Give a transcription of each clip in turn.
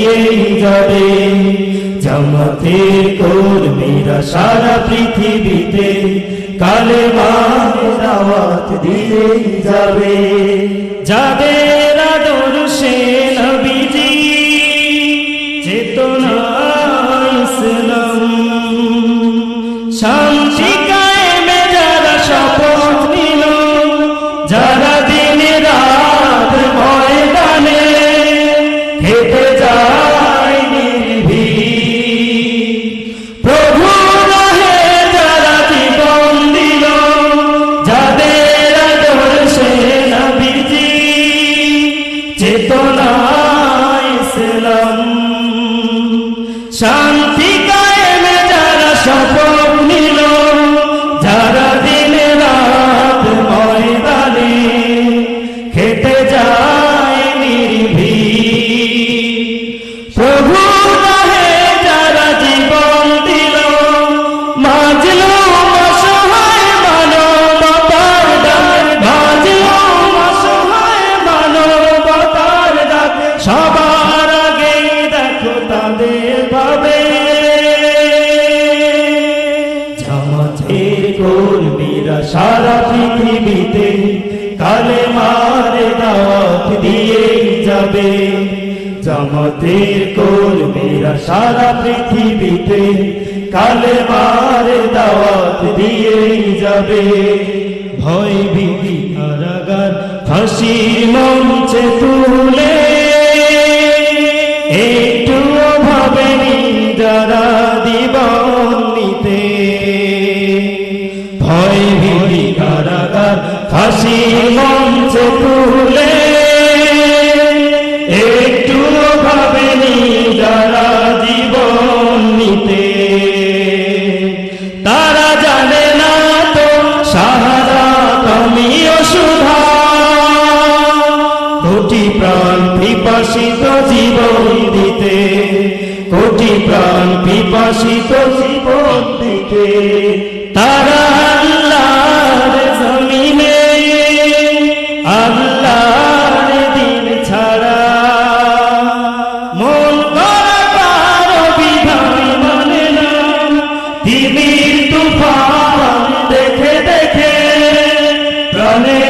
দিয়েই যাবে। জামাতের কর্মীরা সারা পৃথিবীতে কালে মা দাওয়াত দিয়ে যাবে। যাদের চেতনা ইসলাম শান্তি কালে মারে দাওয়াত দিয়ে যাবে। জামাতের কর্মীরা সারা পৃথিবীতে কালে মারে দাওয়াত দিয়ে যাবে। ভয় ভীতি কারাগার ফাঁসির মঞ্চে তুলে। একটু ভাবেনি যারা ফাঁসি মঞ্চে তুলে একটু ভাবেনি যারা জীবন নিতে। তারা জানে না তো সাহারা কমিও সুধা কোটি প্রাণ পিপাসিত জীবন দিতে। কোটি প্রাণ পিপাসিত জীবন দিতে। তারা Amen.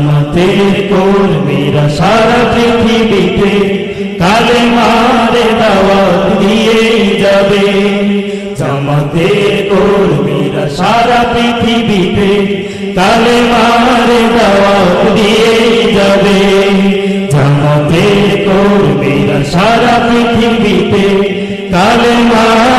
জামাতের কর্মীরা সারা পৃথিবীতে কালে মারে দাওয়াত দিয়ে যাবে। জামাতের কর্মীরা সারা পৃথিবীতে কালে মারে দাওয়াত দিয়ে যাবে। জামাতের কর্মীরা সারা পৃথিবীতে কালে মারে